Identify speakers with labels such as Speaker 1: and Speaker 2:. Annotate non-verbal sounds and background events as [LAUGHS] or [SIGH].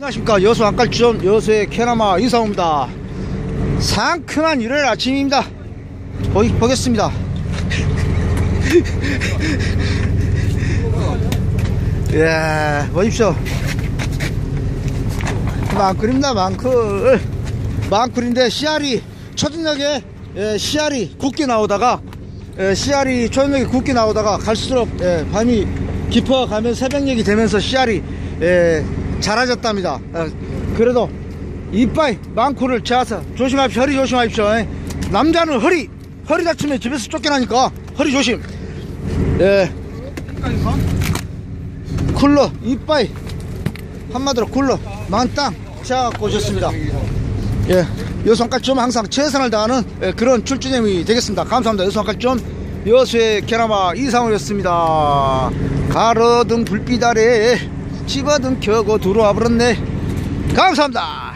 Speaker 1: 안녕하십니까. 여수 안깔점 여수의 캐나마 이상호입니다. 상큼한 일요일 아침입니다. 보, 보겠습니다. [LAUGHS] 예 보십시오. 망쿨입니다 망쿨 망쿨인데 씨알이 초저녁에 예, 씨알이 굵게 나오다가 예, 씨알이 초저녁에 굵게 나오다가 갈수록 예, 밤이 깊어가면 새벽녘이 되면서 씨알이 예, 작아졌답니다. 어, 그래도 이빠이 망쿨을 채워서 조심하십시오. 허리 조심하십시오. 예. 남자는 허리 허리 다치면 집에서 쫓겨나니까 허리 조심. 예. 쿨러 이빠이. 한마디로 쿨러. 만땅 채워갖고 오셨습니다. 예, 여수한깔점 항상 최선을 다하는 예, 그런 출주nem이 되겠습니다. 감사합니다. 여수한깔점 여수의 캐나마 이상호였습니다. 가로등 불빛 아래 집어등 켜고 들어와 버렸네. 감사합니다